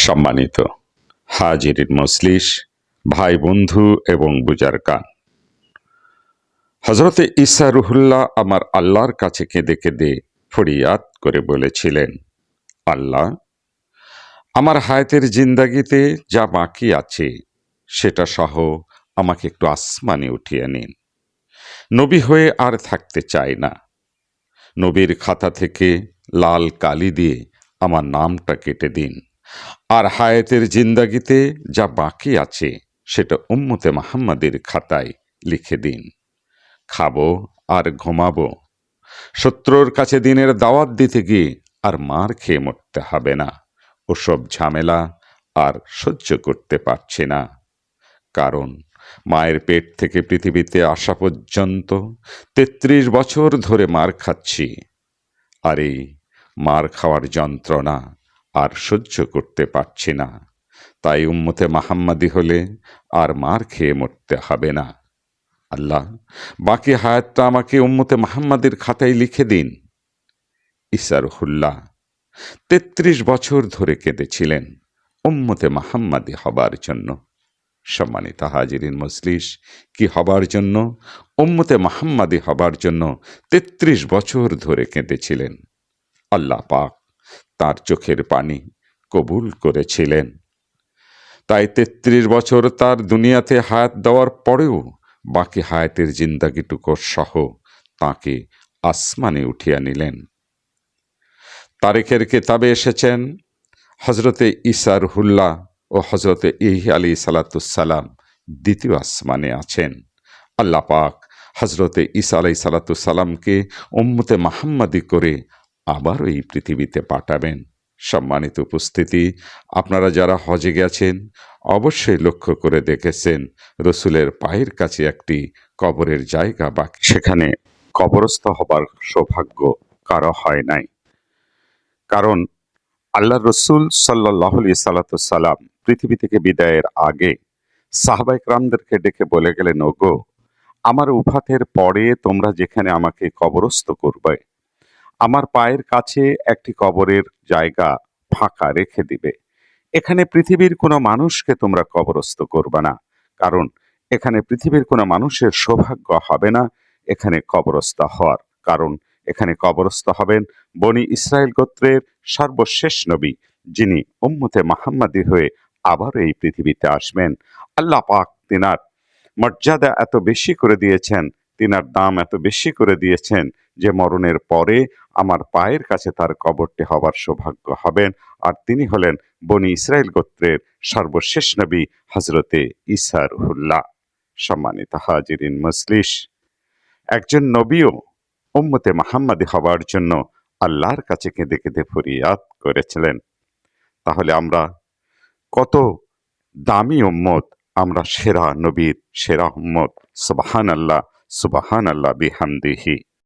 সম্মানিত। হাজিরিন মজলিস, ভাই বন্ধু এবং বুজার কান। হজরতে ঈসা রুহুল্লাহ আমার আল্লাহর কাছে কেঁদে কেঁদে ফরিয়াদ করে বলেছিলেন, আল্লাহ, আমার হায়াতের জিন্দাগিতে যা বাকি আছে, সেটা সহ আমাকে একটু আসমানে উঠিয়ে নিন। নবী হয়ে আর থাকতে চাই না। নবীর খাতা থেকে লাল কালি দিয়ে আমার নামটা কেটে দিন। আর হায়াতের জিন্দাগিতে যা বাকি আছে, সেটা উম্মতে মাহাম্মাদের খাতায় লিখে দিন। খাব আর ঘুমাবো। শত্রুর কাছে দিনের দাওয়াত দিতে গিয়ে আর মার খেয়ে মরতে হবে না। ওসব ঝামেলা আর সহ্য করতে পারছি না। কারণ মায়ের পেট থেকে পৃথিবীতে আসা পর্যন্ত তেত্রিশ বছর ধরে মার খাচ্ছি। আর এই মার খাওয়ার যন্ত্রণা আর সহ্য করতে পারছি না। তাই উম্মতে মাহাম্মাদি হলে আর মার খেয়ে মরতে হবে না। আল্লাহ, বাকি হায়াতটা আমাকে উম্মতে মাহাম্মাদের খাতায় লিখে দিন। ইসারহুল্লাহ তেত্রিশ বছর ধরে কেঁদেছিলেন উম্মতে মাহাম্মাদি হবার জন্য। সম্মানিত হাজিরিন মজলিস, কি হবার জন্য? উম্মতে মাহাম্মাদি হবার জন্য তেত্রিশ বছর ধরে কেঁদেছিলেন। আল্লাহ পাক তার চোখের পানি কবুল করেছিলেন। তাই তেত্রিশ বছর তার দুনিয়াতে হায়াত দেওয়ার পরেও বাকি হায়াতের জিন্দাগিটুকু সহ তাকে আসমানে উঠিয়া নিলেন। তারিখের কেতাবে এসেছেন হজরতে ইসার হুল্লাহ ও হজরতে ইহি আলী সালাতুসাল্লাম দ্বিতীয় আসমানে আছেন। আল্লাহ পাক হজরতে ইসা আলাই সালাতুসাল্লামকে উম্মতে মাহাম্মাদি করে আবারও এই পৃথিবীতে পাঠাবেন। সম্মানিত উপস্থিতি, আপনারা যারা হজে গেছেন, অবশ্যই লক্ষ্য করে দেখেছেন, রসুলের পায়ের কাছে একটি কবরের জায়গা বা সেখানে কবরস্থ হবার সৌভাগ্য কারও হয় নাই। কারণ আল্লাহ রসুল সাল্লাহ সালাম পৃথিবী থেকে বিদায়ের আগে সাহবাইক রামদেরকে ডেকে বলে গেলেন, ওগো, আমার উফাতের পরে তোমরা যেখানে আমাকে কবরস্থ করবে আমার পায়ের কাছে একটি কবরের জায়গা ফাঁকা রেখে দিবে। এখানে পৃথিবীর কোনো মানুষকে তোমরা কবরস্থ করবে না, কারণ এখানে পৃথিবীর কোনো মানুষের সৌভাগ্য হবে না এখানে কবরস্থ হওয়ার। কারণ এখানে কবরস্থ হবেন বনি ইসরায়েল গোত্রের সর্বশেষ নবী, যিনি উম্মতে মাহাম্মাদি হয়ে আবার এই পৃথিবীতে আসবেন। আল্লাহ পাক তিনার মর্যাদা এত বেশি করে দিয়েছেন, তিনার দাম এত বেশি করে দিয়েছেন যে মরণের পরে আমার পায়ের কাছে তার কবরটি হবার সৌভাগ্য হবেন। আর তিনি হলেন বনি ইসরায়েল গোত্রের সর্বশেষ নবী হজরতে ইসার হুল্লাহ সম্মানিত হাজিরিন মজলিস একজন নবীও উম্মতে মাহাম্মাদি হবার জন্য আল্লাহর কাছে কেঁদে কেঁদে ফরিয়াদ করেছিলেন। তাহলে আমরা কত দামি উম্মত, আমরা সেরা নবীর সেরা উম্মত। সুবাহান আল্লাহ সুবাহান আল্লাহ বিহামদিহি।